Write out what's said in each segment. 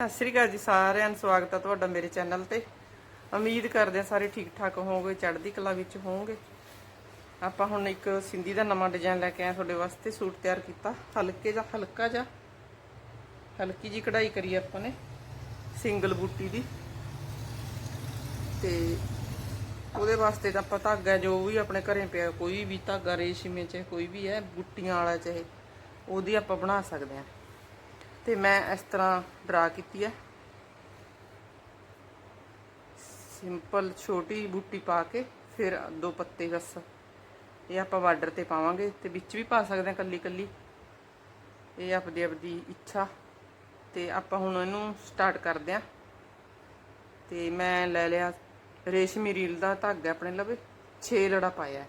ਸਤਿ ਸ੍ਰੀ ਅਕਾਲ ਜੀ ਸਾਰਿਆਂ ਨੂੰ, ਸਵਾਗਤ ਹੈ ਤੁਹਾਡਾ ਮੇਰੇ ਚੈਨਲ ਤੇ। ਉਮੀਦ ਕਰਦੇ ਹਾਂ ਸਾਰੇ ਠੀਕ ਠਾਕ ਹੋਵੋਗੇ, ਚੜ੍ਹਦੀ ਕਲਾ ਵਿੱਚ ਹੋਵੋਗੇ। ਆਪਾਂ ਹੁਣ ਇੱਕ ਸਿੰਧੀ ਦਾ ਨਵਾਂ ਡਿਜ਼ਾਈਨ ਲੈ ਕੇ ਆਏ ਤੁਹਾਡੇ ਵਾਸਤੇ, ਸੂਟ ਤਿਆਰ ਕੀਤਾ। ਹਲਕੇ ਜਾਂ, ਹਲਕਾ ਜਿਹਾ ਹਲਕੀ ਜੀ ਕਢਾਈ ਕਰੀ ਆਪਾਂ ਨੇ, ਸਿੰਗਲ ਬੂਟੀ ਦੀ। ਤੇ ਉਹਦੇ ਵਾਸਤੇ ਤਾਂ ਆਪਾਂ ਧਾਗਾ, ਜੋ ਵੀ ਆਪਣੇ ਘਰੇ ਪਿਆ, ਕੋਈ ਵੀ ਧਾਗਾ, ਰੇਸ਼ਮੇ ਚ ਕੋਈ ਵੀ ਹੈ, ਬੂਟੀਆਂ ਵਾਲਾ ਚਾਹੇ, ਉਹਦੀ ਆਪਾਂ ਬਣਾ ਸਕਦੇ ਹਾਂ। ਤੇ ਮੈਂ ਇਸ ਤਰ੍ਹਾਂ ਡਰਾ ਕੀਤੀ ਹੈ। ਸਿੰਪਲ ਛੋਟੀ ਬੂਟੀ ਪਾ ਕੇ ਫਿਰ ਦੋ ਪੱਤੇ ਬਸ। ਇਹ ਆਪਾਂ ਬਾਰਡਰ ਤੇ ਪਾਵਾਂਗੇ ਤੇ ਵਿੱਚ ਵੀ ਪਾ ਸਕਦੇ ਹਾਂ ਕੱਲੀ ਕੱਲੀ। ਇਹ ਆਪਦੀ ਆਪਦੀ ਇੱਛਾ। ਤੇ ਆਪਾਂ ਹੁਣ ਇਹਨੂੰ ਸਟਾਰਟ ਕਰਦੇ ਹਾਂ। ਤੇ ਮੈਂ ਲੈ ਲਿਆ ਰੇਸ਼ਮੀ ਰੀਲ ਦਾ ਧਾਗਾ ਆਪਣੇ ਲਵੇ। 6 ਲੜਾ ਪਾਇਆ ਹੈ।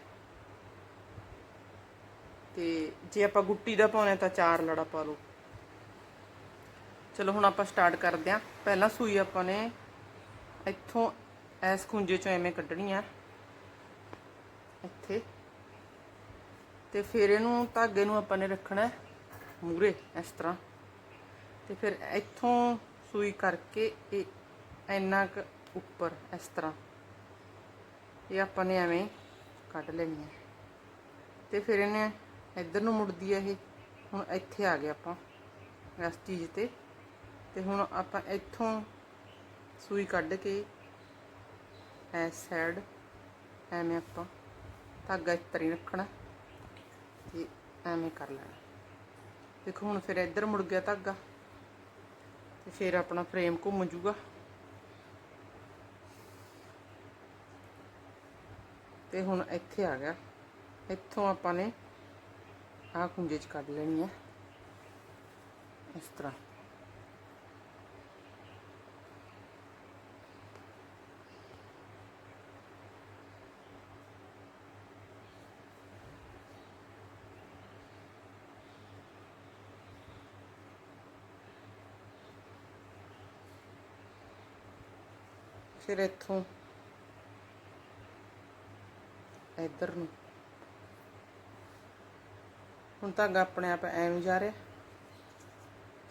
ਤੇ ਜੇ ਆਪਾਂ ਗੁੱਟੀ ਦਾ ਪਾਉਣਾ ਤਾਂ 4 ਲੜਾ ਪਾ ਲਓ। ਚਲੋ ਹੁਣ ਆਪਾਂ ਸਟਾਰਟ ਕਰਦੇ ਆਂ ਪਹਿਲਾਂ ਸੂਈ ਆਪਾਂ ਨੇ ਇੱਥੋਂ ਐਸ ਖੁੰਝੇ ਚੋਂ ਐਵੇਂ ਕੱਢਣੀ ਆ। ਇੱਥੇ। ਤੇ ਫਿਰ ਇਹਨੂੰ ਧਾਗੇ ਨੂੰ ਆਪਾਂ ਨੇ ਰੱਖਣਾ ਮੂਰੇ ਇਸ ਤਰ੍ਹਾਂ। ਤੇ ਫਿਰ ਇੱਥੋਂ ਸੂਈ ਕਰਕੇ ਇਹ ਇੰਨਾ ਕੁ ਉੱਪਰ ਇਸ ਤਰ੍ਹਾਂ। ਇਹ ਆਪਾਂ ਨੇ ਐਵੇਂ ਕੱਢ ਲੈਣੀ ਹੈ। ਤੇ ਫਿਰ ਇਹਨੇ ਇੱਧਰ ਨੂੰ ਮੁੜਦੀ ਹੈ ਇਹ। ਹੁਣ ਇੱਥੇ ਆ ਗਿਆ ਆਪਾਂ ਇਸ ਚੀਜ਼ ਤੇ। ਤੇ ਹੁਣ ਆਪਾਂ ਇੱਥੋਂ ਸੂਈ ਕੱਢ ਕੇ ਇਸ ਸਾਈਡ ਐਵੇਂ ਆਪਾਂ ਧਾਗਾ ਇਸ ਤਰ੍ਹਾਂ ਹੀ ਰੱਖਣਾ ਤੇ ਐਵੇਂ ਕਰ ਲੈਣਾ। ਦੇਖੋ ਹੁਣ ਫਿਰ ਇੱਧਰ ਮੁੜ ਗਿਆ ਧਾਗਾ ਤੇ ਫਿਰ ਆਪਣਾ ਫਰੇਮ ਘੁੰਮ ਜੂਗਾ। ਤੇ ਹੁਣ ਇੱਥੇ ਆ ਗਿਆ। ਇੱਥੋਂ ਆਪਾਂ ਨੇ ਆਹ ਕੁੰਜੇ ਚ ਕੱਢ ਲੈਣੀ ਹੈ ਇਸ ਤਰ੍ਹਾਂ। ਫਿਰ ਇੱਥੋਂ ਇੱਧਰ ਨੂੰ। ਹੁਣ ਧਾਗਾ ਆਪਣੇ ਆਪ ਐਵੇਂ ਜਾ ਰਿਹਾ।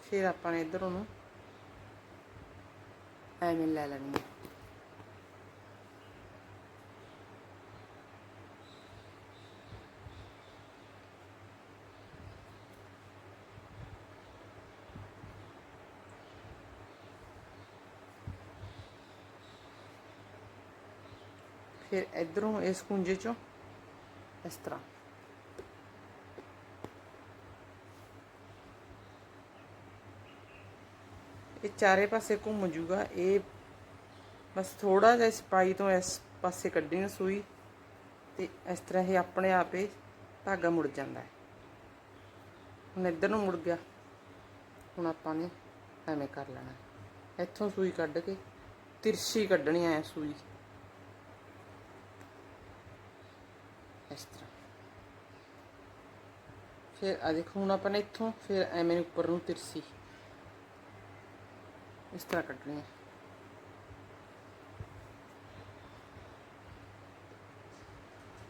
ਫਿਰ ਆਪਾਂ ਨੇ ਇੱਧਰ ਉਹਨੂੰ ਐਵੇਂ ਲੈ ਲੈਣੀ ਹੈ। ਫਿਰ ਇਧਰੋਂ ਇਸ ਕੁੰਜੇ ਚੋਂ ਇਸ ਤਰ੍ਹਾਂ। ਇਹ ਚਾਰੇ ਪਾਸੇ ਘੁੰਮ ਜੂਗਾ। ਇਹ ਬਸ ਥੋੜਾ ਜਿਹਾ ਸਪਾਈ ਤੋਂ ਇਸ ਪਾਸੇ ਕੱਢਣੀ ਸੂਈ ਤੇ ਇਸ ਤਰ੍ਹਾਂ ਇਹ ਆਪਣੇ ਆਪ ਹੀ ਧਾਗਾ ਮੁੜ ਜਾਂਦਾ ਹੈ। ਹੁਣ ਇੱਧਰ ਨੂੰ ਮੁੜ ਗਿਆ। ਹੁਣ ਆਪਾਂ ਨੇ ਐਵੇਂ ਕਰ ਲੈਣਾ ਇੱਥੋਂ ਸੂਈ ਕੱਢ ਕੇ ਤਿਰਛੀ ਕੱਢਣੀ ਐ ਸੂਈ। ਇਸ ਤਰ੍ਹਾਂ। ਫਿਰ ਆ ਦੇਖੋ, ਹੁਣ ਆਪਾਂ ਨੇ ਇੱਥੋਂ ਫਿਰ ਐਵੇਂ ਉੱਪਰ ਨੂੰ ਤਿਰਸੀ। ਇਸ ਤਰ੍ਹਾਂ ਕੱਢਣੀ ਹੈ।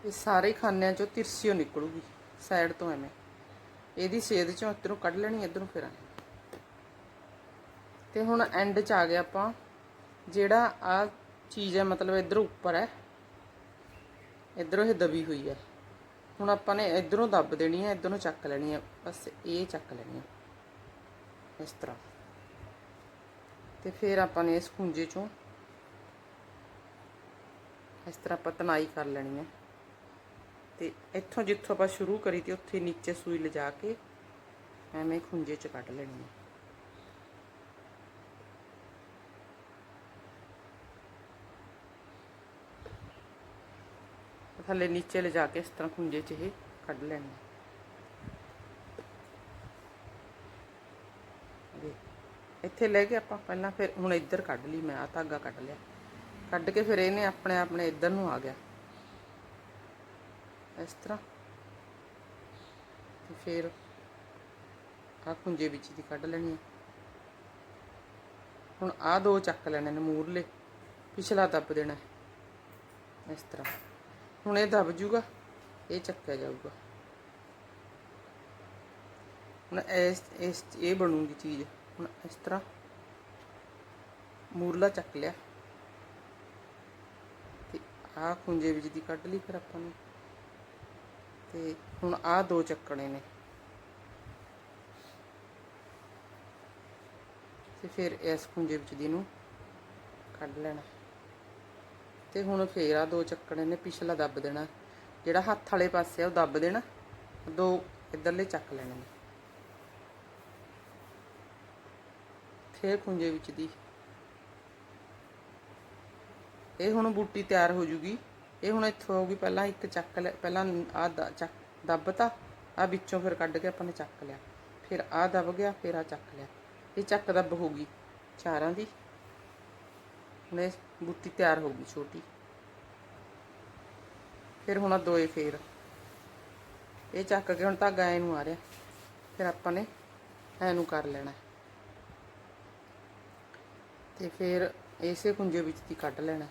ਇਹ ਸਾਰੇ ਖਾਨਿਆਂ ਚੋਂ ਤਿਰਸੀਓ ਨਿਕਲੂਗੀ, ਸਾਈਡ ਤੋਂ ਐਵੇਂ। ਇਹਦੀ ਸੇਧ ਚੋਂ ਇੱਧਰੋਂ ਕੱਢ ਲੈਣੀ, ਇੱਧਰੋਂ ਫਿਰ ਐਂ। ਤੇ ਹੁਣ ਐਂਡ 'ਚ ਆ ਗਿਆ ਆਪਾਂ। ਜਿਹੜਾ ਆ ਚੀਜ਼ ਹੈ, ਮਤਲਬ ਇੱਧਰ ਉੱਪਰ ਹੈ। ਇਧਰੋਂ ਇਹ ਦਬੀ ਹੋਈ ਹੈ ਹੁਣ ਆਪਾਂ ਨੇ ਇਧਰੋਂ ਦੱਬ ਦੇਣੀ ਹੈ ਇਧਰੋਂ ਚੱਕ ਲੈਣੀ ਹੈ ਬਸ ਇਹ ਚੱਕ ਲੈਣੀ ਹੈ ਇਸ ਤਰ੍ਹਾਂ। ਤੇ ਫਿਰ ਆਪਾਂ ਨੇ ਇਸ ਖੁੰਝੇ ਚੋਂ ਇਸ ਤਰ੍ਹਾਂ ਆਪਾਂ ਤਨਾਈ ਕਰ ਲੈਣੀ ਹੈ ਤੇ ਇੱਥੋਂ ਜਿੱਥੋਂ ਆਪਾਂ ਸ਼ੁਰੂ ਕਰੀ ਤੇ ਉੱਥੇ ਨੀਚੇ ਸੂਈ ਲਿਜਾ ਕੇ ਐਵੇਂ ਖੁੰਝੇ ਚ ਕੱਢ ਲੈਣੀ ਹੈ ਥੱਲੇ ਨੀਚੇ ਲਿਜਾ ਕੇ ਇਸ ਤਰ੍ਹਾਂ ਖੁੰਝੇ 'ਚ ਇਹ ਕੱਢ ਲੈਣੀ ਇੱਥੇ ਲੈ ਕੇ ਆਪਾਂ ਪਹਿਲਾਂ ਫਿਰ ਹੁਣ ਇੱਧਰ ਕੱਢ ਲਈ, ਮੈਂ ਆ ਧਾਗਾ ਕੱਢ ਲਿਆ। ਕੱਢ ਕੇ ਫਿਰ ਇਹਨੇ ਆਪਣੇ ਆਪਣੇ ਇੱਧਰ ਨੂੰ ਆ ਗਿਆ। ਇਸ ਤਰ੍ਹਾਂ। ਤੇ ਫਿਰ ਆ ਖੁੰਝੇ ਵਿੱਚ ਦੀ ਕੱਢ ਲੈਣੀ ਹੈ ਹੁਣ ਆ ਦੋ ਚੱਕ ਲੈਣੇ ਨੇ ਮੂਰਲੇ। ਪਿਛਲਾ ਦੱਬ ਦੇਣਾ। ਇਸ ਤਰ੍ਹਾਂ। ਹੁਣ ਇਹ ਦਬ ਜੂਗਾ, ਇਹ ਚੱਕਿਆ ਜਾਊਗਾ। ਹੁਣ ਇਸ ਇਸ, ਇਹ ਬਣੂਗੀ ਚੀਜ਼। ਹੁਣ ਇਸ ਤਰ੍ਹਾਂ ਮੂਰਲਾ ਚੱਕ ਲਿਆ। ਤੇ ਆਹ ਖੁੰਝੇ ਵਿੱਚ ਦੀ ਕੱਢ ਲਈ ਫਿਰ ਆਪਾਂ ਨੇ। ਤੇ ਹੁਣ ਆਹ ਦੋ ਚੱਕਣੇ ਨੇ। ਤੇ ਫਿਰ ਇਸ ਖੁੰਝੇ ਵਿੱਚ ਦੀ ਨੂੰ ਕੱਢ ਲੈਣਾ। ਤੇ ਹੁਣ ਫੇਰ ਆ ਦੋ ਚੱਕਣੇ ਨੇ, ਪਿਛਲਾ ਦੱਬ ਦੇਣਾ। ਜਿਹੜਾ ਹੱਥ ਵਾਲੇ ਪਾਸੇ ਆ, ਉਹ ਦੱਬ ਦੇਣਾ। ਦੋ ਇਧਰਲੇ ਚੱਕ ਲੈਣੇ ਨੇ। ਫੇਰ ਖੁੰਝੇ ਵਿੱਚ ਦੀ। ਇਹ ਹੁਣ ਬੂਟੀ ਤਿਆਰ ਹੋ ਜੂਗੀ। ਇਹ ਹੁਣ ਇੱਥੋਂ ਆਊਗੀ, ਪਹਿਲਾਂ ਇੱਕ ਚੱਕ ਲੈ, ਪਹਿਲਾਂ ਆ ਚੱਕ, ਦੱਬਤਾ। ਆ ਵਿੱਚੋਂ ਫਿਰ ਕੱਢ ਕੇ ਆਪਾਂ ਨੇ ਚੱਕ ਲਿਆ। ਫਿਰ ਆ ਦੱਬ ਗਿਆ, ਫਿਰ ਆ ਚੱਕ ਲਿਆ। ਇਹ ਚੱਕ ਦੱਬ ਹੋ ਚਾਰਾਂ ਦੀ। ਹੁਣ ਇਹ ਬੂਟੀ ਤਿਆਰ ਹੋ ਗਈ ਛੋਟੀ। ਫਿਰ ਹੁਣ ਦੋਏ ਫੇਰ। ਇਹ ਚੱਕ ਕੇ ਹੁਣ ਧਾਗਾ ਐ ਨੂੰ ਆ ਰਿਹਾ। ਫਿਰ ਆਪਾਂ ਨੇ ਐ ਨੂੰ ਕਰ ਲੈਣਾ। ਤੇ ਫਿਰ ਇਸੇ ਕੁੰਜੇ ਵਿੱਚ ਦੀ ਕੱਢ ਲੈਣਾ।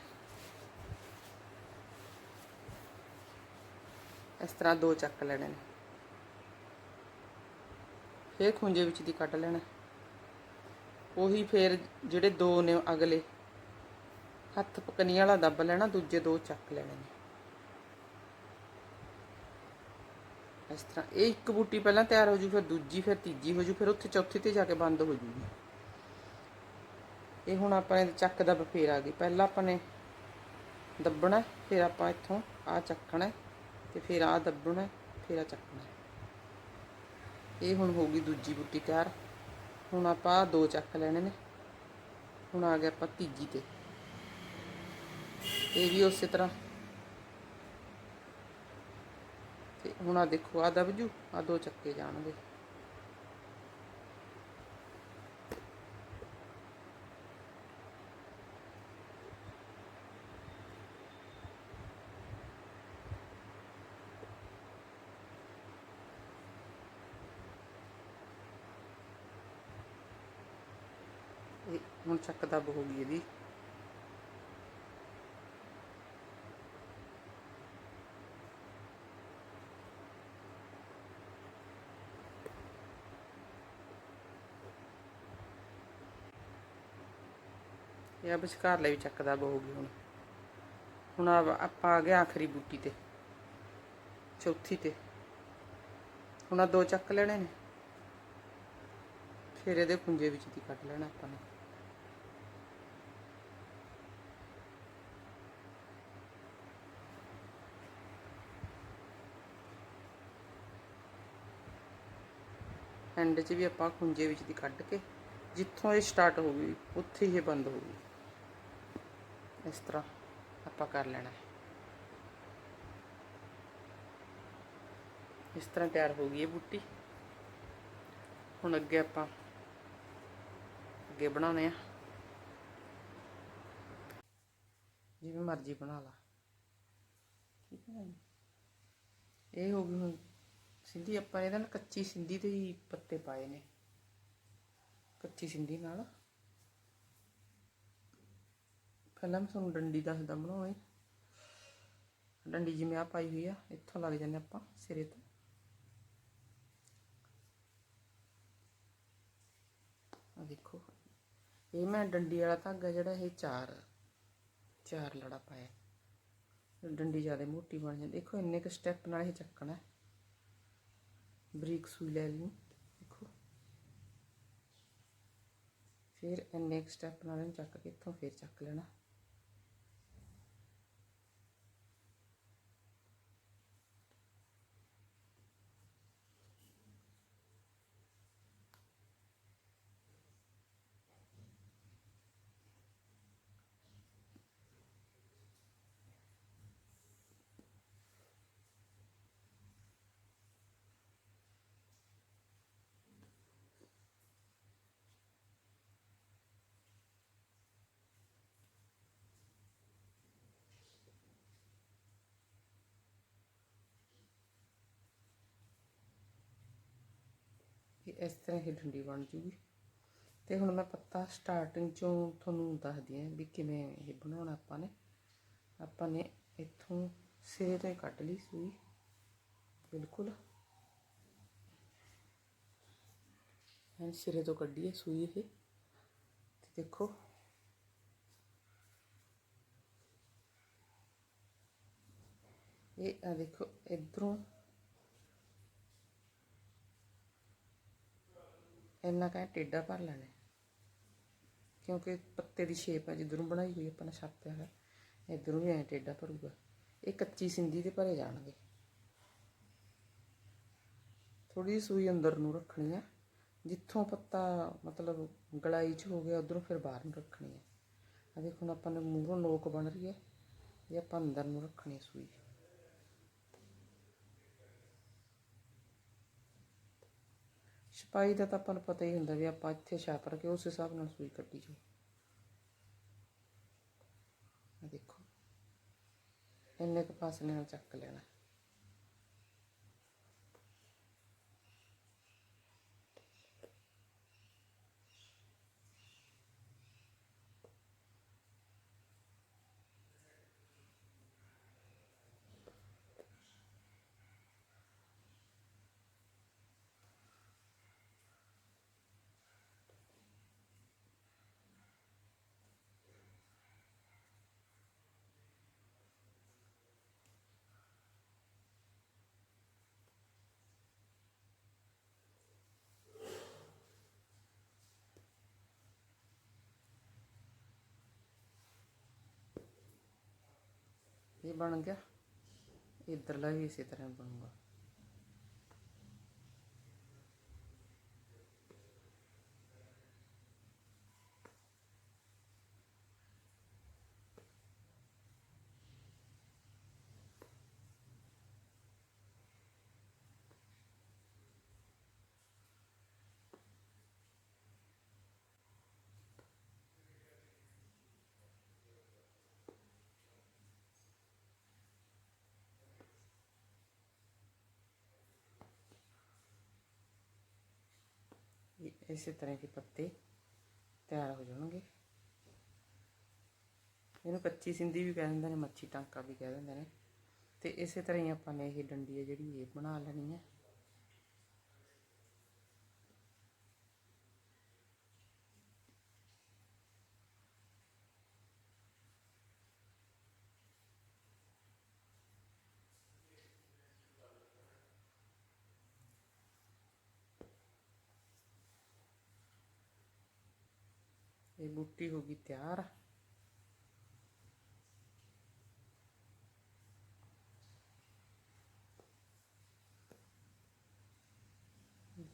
ਇਸ ਤਰ੍ਹਾਂ ਦੋ ਚੱਕ ਲੈਣੇ ਨੇ। ਫਿਰ ਖੁੰਝੇ ਵਿੱਚ ਦੀ ਕੱਢ ਲੈਣਾ। ਉਹੀ ਫੇਰ ਜਿਹੜੇ ਦੋ ਨੇ ਅਗਲੇ। ਹੱਥ ਪਕਨੀ ਵਾਲਾ ਦੱਬ ਲੈਣਾ, ਦੂਜੇ ਦੋ ਚੱਕ ਲੈਣੇ ਨੇ। ਇਸ ਤਰ੍ਹਾਂ ਇਹ ਇੱਕ ਬੂਟੀ ਪਹਿਲਾਂ ਤਿਆਰ ਹੋ ਜੂ ਫਿਰ ਦੂਜੀ, ਫਿਰ ਤੀਜੀ ਹੋ ਜੂ ਫਿਰ ਉੱਥੇ ਚੌਥੀ ਤੇ ਜਾ ਕੇ ਬੰਦ ਹੋ ਜੂਗੀ ਇਹ ਹੁਣ ਆਪਾਂ ਨੇ ਚੱਕ ਦਾ ਫੇਰ ਆ ਗਈ। ਪਹਿਲਾਂ ਆਪਾਂ ਨੇ ਦੱਬਣਾ, ਫਿਰ ਆਪਾਂ ਇੱਥੋਂ ਆ ਚੱਕਣਾ, ਤੇ ਫਿਰ ਆ ਦੱਬਣਾ, ਫਿਰ ਆ ਚੱਕਣਾ। ਇਹ ਹੁਣ ਹੋ ਗਈ ਦੂਜੀ ਬੂਟੀ ਤਿਆਰ। ਹੁਣ ਆਪਾਂ ਆਹ ਦੋ ਚੱਕ ਲੈਣੇ ਨੇ। ਹੁਣ ਆ ਗਿਆ ਆਪਾਂ ਤੀਜੀ ਤੇ। ਇਹ ਵੀ ਉਸੇ ਤਰ੍ਹਾਂ। ਤੇ ਹੁਣ ਆ ਦੇਖੋ ਆ ਦਬਜੂ ਆ ਦੋ ਚੱਕੇ ਜਾਣਗੇ। ਹੁਣ ਚੱਕ ਦਬ ਹੋ ਗਈ ਇਹਦੀ। ਇਹ ਆ ਵਿਚਕਾਰ ਲਈ ਵੀ ਚੱਕਦਾ ਦੱਬ ਹੁਣ। ਹੁਣ ਆ ਆਪਾਂ ਆ ਗਏ ਆਖਰੀ ਬੂਟੀ ਤੇ। ਚੌਥੀ ਤੇ। ਹੁਣ ਆ ਦੋ ਚੱਕ ਲੈਣੇ ਨੇ। ਫਿਰ ਇਹਦੇ ਕੁੰਜੇ ਵਿੱਚ ਦੀ ਕੱਢ ਲੈਣਾ ਆਪਾਂ ਨੇ। ਐਂਡ 'ਚ ਵੀ ਆਪਾਂ ਖੁੰਜੇ ਵਿੱਚ ਦੀ ਕੱਢ ਕੇ ਜਿੱਥੋਂ ਇਹ ਸਟਾਰਟ ਹੋ ਗਈ, ਉੱਥੇ ਹੀ ਇਹ ਬੰਦ ਹੋ ਗਈ। ਇਸ ਤਰ੍ਹਾਂ ਆਪਾਂ ਕਰ ਲੈਣਾ। ਹੈ ਇਸ ਤਰ੍ਹਾਂ ਤਿਆਰ ਹੋ ਗਈ ਇਹ ਬੂਟੀ। ਹੁਣ ਅੱਗੇ ਆਪਾਂ ਅੱਗੇ ਬਣਾਉਣੇ ਆ। ਜਿਵੇਂ ਮਰਜ਼ੀ ਬਣਾ ਲਾ। ਠੀਕ ਹੈ ਇਹ ਹੋ ਗਈ ਹੁਣ ਸਿੰਧੀ, ਆਪਾਂ ਇਹਦਾ ਨਾ ਕੱਚੀ ਸਿੰਧੀ ਦੇ ਹੀ ਪੱਤੇ ਪਾਏ ਨੇ। ਕੱਚੀ ਸਿੰਧੀ ਨਾਲ। ਪਹਿਲਾਂ ਮੈਂ ਤੁਹਾਨੂੰ ਡੰਡੀ ਦੱਸਦਾ ਬਣਾਉਣੀ ਡੰਡੀ ਜਿਵੇਂ ਆ ਪਾਈ ਹੋਈ ਆ, ਇੱਥੋਂ ਲੱਗ ਜਾਂਦੇ ਆਪਾਂ ਸਿਰੇ ਤੋਂ। ਆ ਦੇਖੋ, ਇਹ ਮੈਂ ਡੰਡੀ ਵਾਲਾ ਧਾਗਾ ਜਿਹੜਾ ਇਹ ਚਾਰ ਚਾਰ ਲੜਾ ਪਾਇਆ। ਡੰਡੀ ਜ਼ਿਆਦਾ ਮੋਟੀ ਬਣ ਜਾਂਦੀ। ਦੇਖੋ ਇੰਨੇ ਕੁ ਸਟੈਪ ਨਾਲ ਇਹ ਚੱਕਣਾ। ਬਰੀਕ ਸੂਈ ਲੈ ਲਈ। ਦੇਖੋ। ਫਿਰ ਇੰਨੇ ਕੁ ਸਟੈਪ ਨਾਲ ਇਹਨੂੰ ਚੱਕ ਕੇ ਇੱਥੋਂ ਫਿਰ ਚੱਕ ਲੈਣਾ। ਇਸ ਤਰ੍ਹਾਂ ਹੀ ਡੰਡੀ ਬਣ ਜੂਗੀ। ਤੇ ਹੁਣ ਮੈਂ ਪੱਤਾ ਸਟਾਰਟਿੰਗ ਚੋਂ ਤੁਹਾਨੂੰ ਦੱਸਦੀ ਹਾਂ ਵੀ ਕਿਵੇਂ ਇਹ ਬਣਾਉਣਾ ਆਪਾਂ ਨੇ। ਆਪਾਂ ਨੇ ਇੱਥੋਂ ਸਿਰੇ ਤੋਂ ਹੀ ਕੱਢ ਲਈ ਸੂਈ। ਬਿਲਕੁਲ। ਐਂ ਸਿਰੇ ਤੋਂ ਕੱਢੀ ਹੈ ਸੂਈ ਇਹ। ਤੇ ਦੇਖੋ। ਇਹ ਆ ਦੇਖੋ, ਇਧਰੋਂ ਇੰਨਾ ਕਾ ਟੇਡਾ ਭਰ ਲੈਣਾ ਕਿਉਂਕਿ ਪੱਤੇ ਦੀ ਸ਼ੇਪ ਹੈ ਜਿੱਧਰੋਂ ਬਣਾਈ ਹੋਈ ਆਪਾਂ ਨੇ ਛਾਪਿਆ ਹੈ ਇਧਰੋਂ ਵੀ ਐ ਟੇਡਾ ਭਰੂਗਾ। ਇਹ ਕੱਚੀ ਸਿੰਧੀ ਦੇ ਭਰੇ ਜਾਣਗੇ। ਥੋੜੀ ਜਿਹੀ ਸੂਈ ਅੰਦਰ ਨੂੰ ਰੱਖਣੀ ਹੈ ਜਿੱਥੋਂ ਪੱਤਾ ਮਤਲਬ ਗਲਾਈ ਚ ਹੋ ਗਿਆ, ਉਧਰੋਂ ਫਿਰ ਬਾਹਰ ਨੂੰ ਰੱਖਣੀ ਹੈ ਆ ਦੇਖੋ ਹੁਣ ਆਪਾਂ ਨੇ ਮੂਹਰੋਂ ਨੋਕ ਬਣ ਰਹੀ ਹੈ, ਇਹ ਆਪਾਂ ਅੰਦਰ ਨੂੰ ਰੱਖਣੀ ਸੂਈ। ਛਪਾਈ ਦਾ ਤਾਂ ਆਪਾਂ ਨੂੰ ਪਤਾ ਹੀ ਹੁੰਦਾ ਵੀ ਆਪਾਂ ਇੱਥੇ ਛਾਪ ਕੇ ਉਸ ਹਿਸਾਬ ਨਾਲ ਸੂਈ ਕੱਢੀ ਜਾਓ। ਆ ਦੇਖੋ। ਇੰਨੇ ਕੁ ਪਾਸੇ ਨਾਲ ਚੱਕ ਲੈਣਾ। ਇਹ ਬਣ ਗਿਆ। ਇਧਰਲਾ ਵੀ ਇਸੇ ਤਰ੍ਹਾਂ ਬਣੂਗਾ। ਇਹ ਇਸੇ ਤਰ੍ਹਾਂ ਦੇ ਪੱਤੇ ਤਿਆਰ ਹੋ ਜਾਣਗੇ। ਇਹਨੂੰ ਕੱਚੀ ਸਿੰਧੀ ਵੀ ਕਹਿ ਦਿੰਦੇ ਨੇ, ਮੱਛੀ ਟਾਂਕਾ ਵੀ ਕਹਿ ਦਿੰਦੇ ਨੇ। ਤੇ ਇਸੇ ਤਰ੍ਹਾਂ ਹੀ ਆਪਾਂ ਨੇ ਇਹ ਡੰਡੀ ਹੈ ਜਿਹੜੀ ਇਹ ਬਣਾ ਲੈਣੀ ਹੈ ਇਹ ਬੂਟੀ ਹੋ ਗਈ ਤਿਆਰ।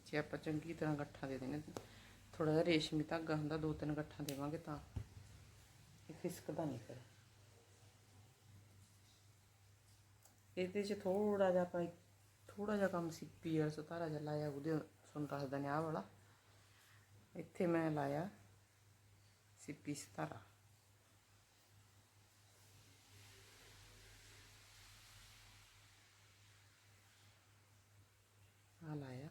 ਜੇ ਆਪਾਂ ਚੰਗੀ ਤਰ੍ਹਾਂ ਗੱਠਾਂ ਦੇ ਦੇਣੇ ਥੋੜਾ ਜਿਹਾ ਰੇਸ਼ਮੀ ਧਾਗਾ ਹੁੰਦਾ, ਦੋ ਤਿੰਨ ਗੱਠਾਂ ਦੇਵਾਂਗੇ ਤਾਂ। ਇਹ ਫਿਸਕਦਾ ਨਹੀਂ ਫਿਰ। ਇਹਦੇ 'ਚ ਥੋੜਾ ਜਿਹਾ ਆਪਾਂ ਥੋੜਾ ਜਿਹਾ ਕੰਮ ਸੀ, ਪੀਅਰ ਸਤਾਰਾ ਜਿਹਾ ਲਾਇਆ, ਉਹਦੇ ਤੁਹਾਨੂੰ ਦੱਸਦਾ ਨੇ ਆਹ ਵਾਲਾ। ਇੱਥੇ ਮੈਂ ਲਾਇਆ। ਸਿੱਪੀ ਸਤਾਰਾ ਆ ਲਾਇਆ।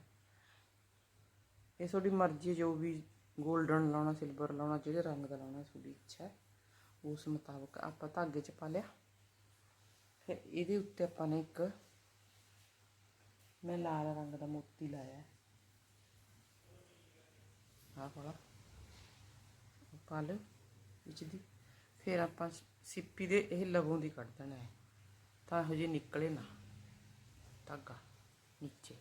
ਇਹ ਤੁਹਾਡੀ ਮਰਜ਼ੀ ਜੋ ਵੀ 골ਡਨ ਲਾਉਣਾ ਸਿਲਵਰ ਲਾਉਣਾ, ਜਿਹੜੇ ਰੰਗ ਦਾ ਲਾਉਣਾ, ਤੁਹਾਡੀ ਇੱਛਾ ਹੈ। ਉਸ ਮੁਤਾਬਕ ਆਪਾਂ ਧਾਗੇ 'ਚ ਪਾ ਲਿਆ। ਫਿਰ ਇਹਦੇ ਉੱਤੇ ਆਪਾਂ ਨੇ ਇੱਕ ਮੈਂ ਲਾਲ ਰੰਗ ਦਾ ਮੋਤੀ ਲਾਇਆ। ਆਹ ਵਾਲਾ। ਪਾ ਲਓ ਵਿੱਚ ਦੀ, ਫਿਰ ਆਪਾਂ ਸਿੱਪੀ ਦੇ ਇਹ ਲਵੋਂ ਦੀ ਕੱਢ ਦੇਣਾ ਹੈ। ਤਾਂ ਹਜੇ ਨਿਕਲੇ ਨਾ, ਧਾਗਾ ਨੀਚੇ।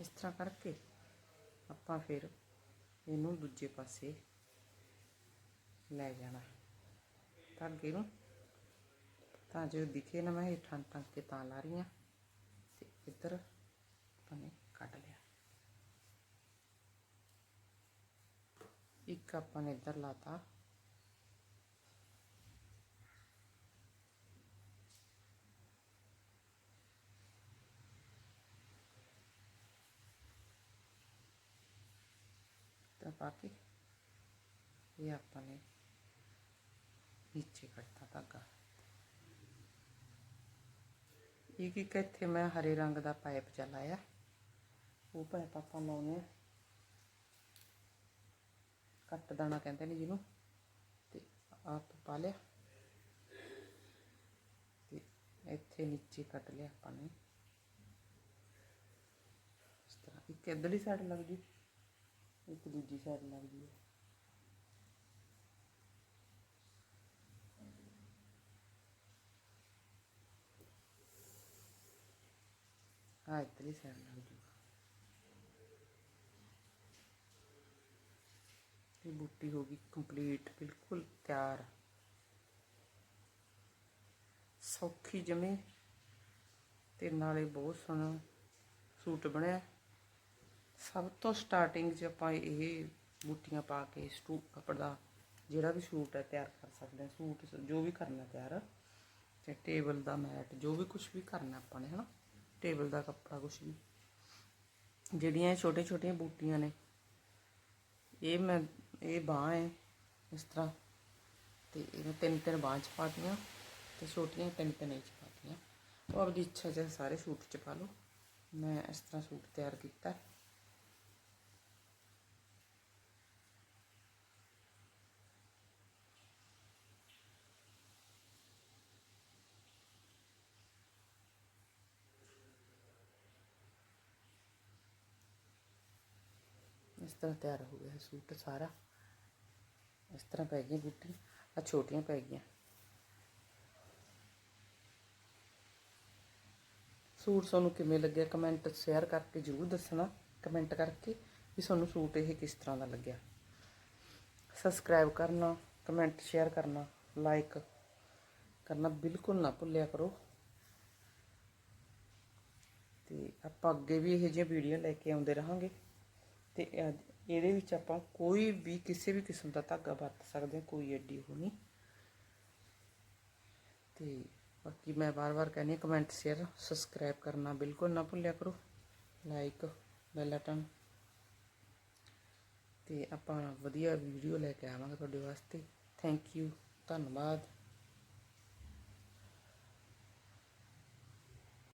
ਇਸ ਤਰ੍ਹਾਂ ਕਰਕੇ ਆਪਾਂ ਫਿਰ ਇਹਨੂੰ ਦੂਜੇ ਪਾਸੇ ਲੈ ਜਾਣਾ। ਧਾਗੇ ਨੂੰ। ਤਾਂ ਜੋ ਦਿਖੇ ਨਾ ਮੈਂ ਹੇਠਾਂ ਟੰਗ ਕੇ ਤਾਂ ਲਾ ਰਹੀ ਹਾਂ, ਤੇ ਇੱਧਰ ਆਪਾਂ ਨੇ ਕੱਢ ਲਿਆ। ਇੱਕ ਆਪਾਂ ਨੇ ਇੱਧਰ ਲਾਤਾ ਤਾਂ ਪਾ ਕੇ ਇਹ ਆਪਾਂ ਨੇ ਨੀਚੇ ਕੱਟਤਾ ਧਾਗਾ ਇੱਕ ਇੱਕ ਇੱਥੇ ਮੈਂ ਹਰੇ ਰੰਗ ਦਾ ਪਾਈਪ ਚਲਾਇਆ ਉਹ ਪਾਈਪ ਆਪਾਂ ਕੱਟ ਦਾਣਾ ਕਹਿੰਦੇ ਨੇ ਜਿਹਨੂੰ, ਤੇ ਆਪ ਪਾ ਲਿਆ। ਤੇ ਇੱਥੇ ਨੀਚੇ ਕੱਟ ਲਿਆ ਆਪਾਂ ਨੇ। ਇਸ ਤਰ੍ਹਾਂ, ਇੱਕ ਇੱਧਰਲੀ ਸਾਈਡ ਲੱਗਦੀ ਇੱਕ ਦੂਜੀ ਸਾਈਡ ਲੱਗਦੀ ਹੈ ਹਾਂ ਇਤਲੀ ਸਾਈਡ ਲੱਗਦੀ ਇਹ ਬੂਟੀ ਹੋ ਗਈ ਕੰਪਲੀਟ ਬਿਲਕੁਲ ਤਿਆਰ। ਸੌਖੀ ਜਮੇ ਤੇ ਨਾਲੇ ਬਹੁਤ ਸੋਹਣਾ ਸੂਟ ਬਣਿਆ। ਸਭ ਤੋਂ ਸਟਾਰਟਿੰਗ 'ਚ ਆਪਾਂ ਇਹ ਬੂਟੀਆਂ ਪਾ ਕੇ ਸਟੂ ਕੱਪੜਾ ਜਿਹੜਾ ਵੀ ਸੂਟ ਹੈ ਤਿਆਰ ਕਰ ਸਕਦੇ ਹਾਂ। ਸੂਟ ਜੋ ਵੀ ਕਰਨਾ ਤਿਆਰ ਤੇ ਟੇਬਲ ਦਾ ਮੈਟ ਜੋ ਵੀ ਕੁਝ ਵੀ ਕਰਨਾ ਆਪਾਂ ਨੇ, ਹਨਾ? ਟੇਬਲ ਦਾ ਕੱਪੜਾ ਕੁਝ ਵੀ। ਜਿਹੜੀਆਂ ਇਹ ਛੋਟੇ ਛੋਟੀਆਂ ਬੂਟੀਆਂ ਨੇ, ਇਹ ਮੈਂ ਇਹ ਬਾਂਹ ਹੈ, ਇਸ ਤਰ੍ਹਾਂ। ਤੇ ਇਹ ਤਿੰਨ ਤਿੰਨ ਬਾਂਹ ਚ ਪਾਤੀਆਂ ਤੇ ਛੋਟੀਆਂ ਤਿੰਨ ਤਿੰਨ ਇਹ 'ਚ ਪਾਤੀਆਂ ਉਹ ਆਪਣੀ ਇੱਛਾ ਜੇ ਸਾਰੇ ਸੂਟ ਚ ਪਾ ਲਓ। ਮੈਂ ਇਸ ਤਰ੍ਹਾਂ ਸੂਟ ਤਿਆਰ ਕੀਤਾ। ਤਰ੍ਹਾਂ ਤਿਆਰ ਹੋ ਗਿਆ ਸੂਟ ਸਾਰਾ। ਇਸ ਤਰ੍ਹਾਂ ਪੈ ਗਈ ਬੂਟੀ ਆ ਛੋਟੀਆਂ ਪੈ ਗਈਆਂ। ਸੂਟ ਤੁਹਾਨੂੰ ਕਿਵੇਂ ਲੱਗਿਆ ਕਮੈਂਟ ਸ਼ੇਅਰ ਕਰਕੇ ਜਰੂਰ ਦੱਸਣਾ, ਕਮੈਂਟ ਕਰਕੇ ਵੀ ਤੁਹਾਨੂੰ ਸੂਟ ਇਹ ਕਿਸ ਤਰ੍ਹਾਂ ਦਾ ਲੱਗਿਆ। ਸਬਸਕ੍ਰਾਈਬ ਕਰਨਾ, ਕਮੈਂਟ ਸ਼ੇਅਰ ਕਰਨਾ, ਲਾਈਕ ਕਰਨਾ ਬਿਲਕੁਲ ਨਾ ਭੁੱਲਿਆ ਕਰੋ। ਤੇ ਆਪਾਂ ਅੱਗੇ ਵੀ ਇਹੋ ਜਿਹੀਆਂ ਵੀਡੀਓ ਲੈ ਕੇ ਆਉਂਦੇ ਰਹਾਂਗੇ। ਤੇ ਇਹਦੇ ਵਿੱਚ ਆਪਾਂ ਕੋਈ ਵੀ ਕਿਸੇ ਵੀ ਕਿਸਮ ਦਾ ਧਾਗਾ ਵਰਤ ਸਕਦੇ ਹਾਂ, ਕੋਈ ਐਡੀ ਉਹ ਨਹੀਂ। ਤੇ ਬਾਕੀ ਮੈਂ ਵਾਰ-ਵਾਰ ਕਹਿੰਦੀ ਕਮੈਂਟ ਸ਼ੇਅਰ ਸਬਸਕ੍ਰਾਈਬ ਕਰਨਾ ਬਿਲਕੁਲ ਨਾ ਭੁੱਲਿਆ ਕਰੋ। ਲਾਈਕ ਬੈਲ ਬਟਨ ਤੇ ਆਪਾਂ ਵਧੀਆ ਵੀਡੀਓ ਲੈ ਕੇ ਆਵਾਂਗੇ ਤੁਹਾਡੇ ਵਾਸਤੇ। ਥੈਂਕ ਯੂ ਧੰਨਵਾਦ।